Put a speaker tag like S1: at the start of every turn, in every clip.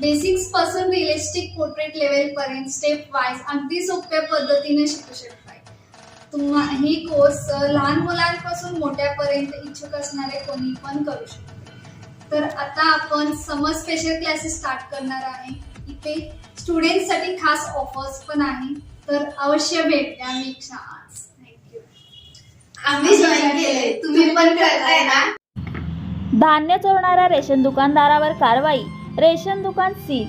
S1: बेसिक्सपासून realistic portrait level पर्यंत step wise अगदी सोप्या पद्धतीने शिकू शकताय. तुम्हा ही कोर्स लहान मुलांपासून मोठ्यापर्यंत इच्छुक असणारे कोणी पण करू शकते. तर आता आपण समर स्पेशल क्लासेस स्टार्ट करणार आहे. इथे स्टुडंटसाठी खास ऑफर्स पण आहे. तर अवश्य भेट द्या वीक्षा आर्ट्स थँक्यू
S2: आम्ही जॉईन केले तुम्ही पण करताय ना?
S3: धान्य चोरणाऱ्या रेशन दुकानदारावर कारवाई. रेशन दुकान सी.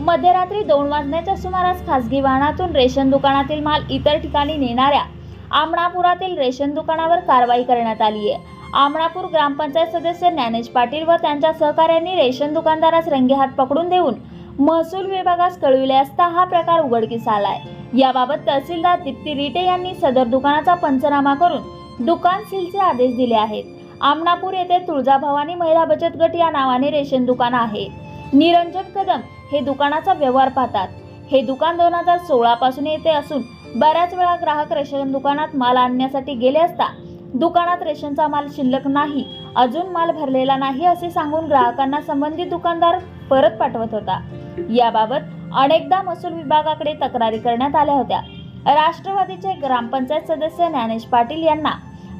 S3: मध्यरात्री दोन वाजण्याच्या सुमारास खासगी वाहनातून रेशन दुकानातील माल इतर ठिकाणी नेणाऱ्या आमणापुरातील रेशन दुकानावर कारवाई करण्यात आली आहे. आमणापूर ग्रामपंचायत सदस्य ज्ञानेश पाटील व त्यांच्या सहकाऱ्यांनी रेशन दुकानदारास रंगेहात पकडून देऊन महसूल विभागास कळविले असता हा प्रकार उघडकीस आलाय. याबाबत तहसीलदार दीप्ती रिटे यांनी सदर दुकानाचा पंचनामा करून दुकान सीलचे आदेश दिले आहेत. आमणापूर येथे तुळजाभवानी महिला बचत गट या नावाने रेशन दुकान आहे. निरंजन कदम हे दुकानाचा व्यवहार पाहतात. हे दुकान दोन हजार सोळा पासून येथे असून बऱ्याच वेळा ग्राहक रेशन दुकानात माल आणण्यासाठी गेले असता दुकानात रेशनचा माल शिल्लक नाही अजून माल भरलेला नाही असे सांगून ग्राहकांना संबंधित दुकानदार परत पाठवत होता. याबाबत अनेकदा महसूल विभागाकडे तक्रारी करण्यात आल्या होत्या. राष्ट्रवादीचे ग्रामपंचायत सदस्य ज्ञानेश पाटील यांना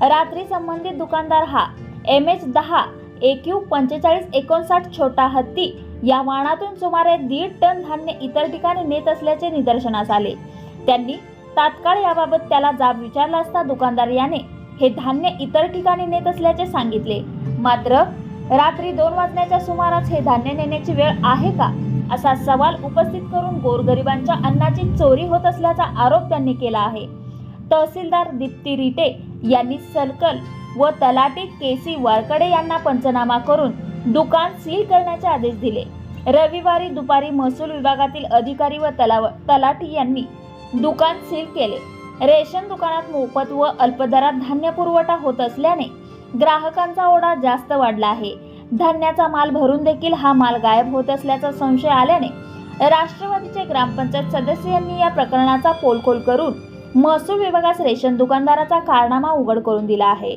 S3: रात्री संबंधित दुकानदार हा एम एच दहा एक्यू पंचेचाळीस एकोणसाठ छोटा हत्ती. या वाहनातून सुमारे दीड टन धान्य इतर ठिकाणी नेत असल्याचे निदर्शनास आले. त्यांनी तात्काळ याबाबत त्याला जाब विचारला असता दुकानदार याने हे धान्य इतर ठिकाणी नेत असल्याचे सांगितले. मात्र रात्री दोन वाजण्याच्या सुमारास हे धान्य नेण्याची वेळ आहे का? असा सवाल उपस्थित करून गोरगरिबांच्या अन्नाची चोरी होत असल्याचा आरोप त्यांनी केला आहे. तहसीलदार दीप्ती रिटे यांनी सर्कल व तलाठी केसी वारकडे यांना पंचनामा करून दुकान सील करण्याचे आदेश दिले. रविवारी दुपारी महसूल विभागातील अधिकारी व तलाव तलाठी यांनी दुकान सील केले. रेशन दुकानात मोफत व अल्पदरात धान्य पुरवठा होत असल्याने ग्राहकांचा ओढा जास्त वाढला आहे. धान्याचा माल भरून देखील हा माल गायब होत असल्याचा संशय आल्याने राष्ट्रवादीचे ग्रामपंचायत सदस्य यांनी या प्रकरणाचा पोलखोल करून महसूल विभागास रेशन दुकानदाराचा कारनामा उघड करून दिला आहे.